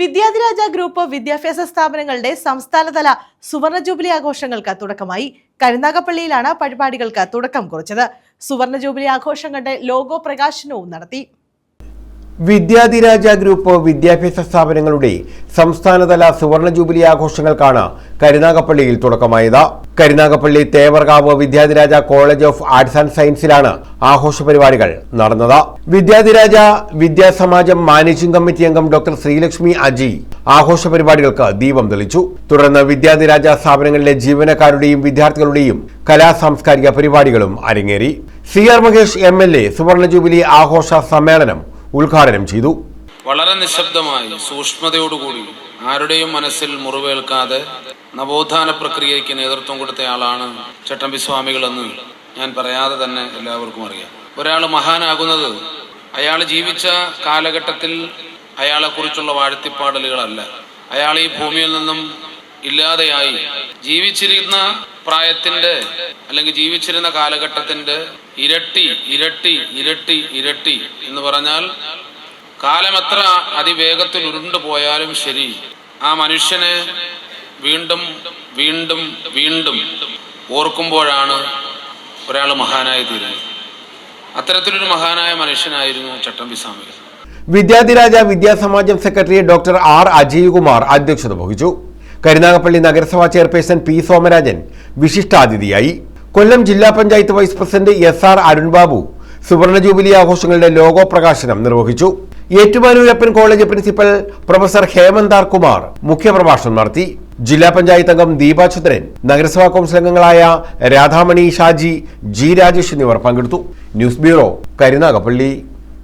Vidyadhiraja group വിദ്യാഭ്യാസ സ്ഥാപനങ്ങളുടെ സംസ്ഥാനതല സുവർണ ജൂബിലി ആഘോഷങ്ങൾക്ക് തുടക്കമായി. കരുനാഗപ്പള്ളിയിലാണ് പരിപാടികൾക്ക് തുടക്കം കുറിച്ചത്. സുവർണ ജൂബിലി ആഘോഷങ്ങളുടെ ലോഗോ പ്രകാശനവും നടത്തി. വിദ്യാധിരാജ ഗ്രൂപ്പ് വിദ്യാഭ്യാസ സ്ഥാപനങ്ങളുടെ സംസ്ഥാനതല സുവർണ ജൂബിലി ആഘോഷങ്ങൾക്കാണ് കരുനാഗപ്പള്ളിയിൽ തുടക്കമായത്. Karunagappally Thevarkavu Vidyadhiraja college of arts and സയൻസിലാണ് ആഘോഷ പരിപാടികൾ നടന്നത്. വിദ്യാധിരാജ വിദ്യാസമാജം മാനേജിംഗ് കമ്മിറ്റി അംഗം ഡോക്ടർ ശ്രീലക്ഷ്മി അജി ആഘോഷ പരിപാടികൾക്ക് ദീപം തെളിച്ചു. തുടർന്ന് വിദ്യാധിരാജ സ്ഥാപനങ്ങളിലെ ജീവനക്കാരുടെയും വിദ്യാർത്ഥികളുടെയും കലാ സാംസ്കാരിക പരിപാടികളും അരങ്ങേറി. C R Mahesh M L A സുവർണ ജൂബിലി ആഘോഷ സമ്മേളനം ഉദ്ഘാടനം ചെയ്തു. വളരെ നിശബ്ദമായി സൂക്ഷ്മതയോടുകൂടി ആരുടെയും മനസ്സിൽ മുറിവേൽക്കാതെ നവോത്ഥാന പ്രക്രിയയ്ക്ക് നേതൃത്വം കൊടുത്തയാളാണ് ചട്ടമ്പി സ്വാമികളെന്ന് ഞാൻ പറയാതെ തന്നെ എല്ലാവർക്കും അറിയാം. ഒരാൾ മഹാനാകുന്നത് അയാൾ ജീവിച്ച കാലഘട്ടത്തിൽ അയാളെക്കുറിച്ചുള്ള വാഴ്ത്തിപ്പാടലുകളല്ല. അയാൾ ഈ ഭൂമിയിൽ നിന്നും ഇല്ലാതെയായി ജീവിച്ചിരുന്ന പ്രായത്തിന്റെ അല്ലെങ്കിൽ ജീവിച്ചിരുന്ന കാലഘട്ടത്തിന്റെ ഇരട്ടി ഇരട്ടി ഇരട്ടി ഇരട്ടി എന്ന് പറഞ്ഞാൽ കാലം എത്ര അതിവേഗത്തിൽ ഉരുണ്ടു പോയാലും ശരി. ആ മനുഷ്യനെ വീണ്ടും വീണ്ടും വീണ്ടും ഓർക്കുമ്പോഴാണ് ഒരാൾ മഹാനായി തീരുന്നത്. അത്തരത്തിലൊരു മഹാനായ മനുഷ്യനായിരുന്നു ചട്ടമ്പി സ്വാമികൾ Vidyadhiraja Vidyasamajam secretary doctor R Ajaykumar അധ്യക്ഷത വഹിച്ചു. കരുനാഗപ്പള്ളി നഗരസഭാ ചെയർപേഴ്സൺ പി സോമരാജൻ വിശിഷ്ടാതിഥിയായി. കൊല്ലം ജില്ലാ panchayat vice president S R Arunbabu സുവർണ ജൂബിലി ആഘോഷങ്ങളുടെ ലോഗോ പ്രകാശനം നിർവഹിച്ചു. Ettumanoorappan college principal professor Hemanthar Kumar മുഖ്യപ്രഭാഷണം നടത്തി. ജില്ലാ പഞ്ചായത്ത് അംഗം ദീപാചന്ദ്രൻ നഗരസഭാ കൗൺസിൽ അംഗങ്ങളായ രാധാമണി ഷാജി ജി രാജേഷ് എന്നിവർ പങ്കെടുത്തു. News bureau Karunagappally.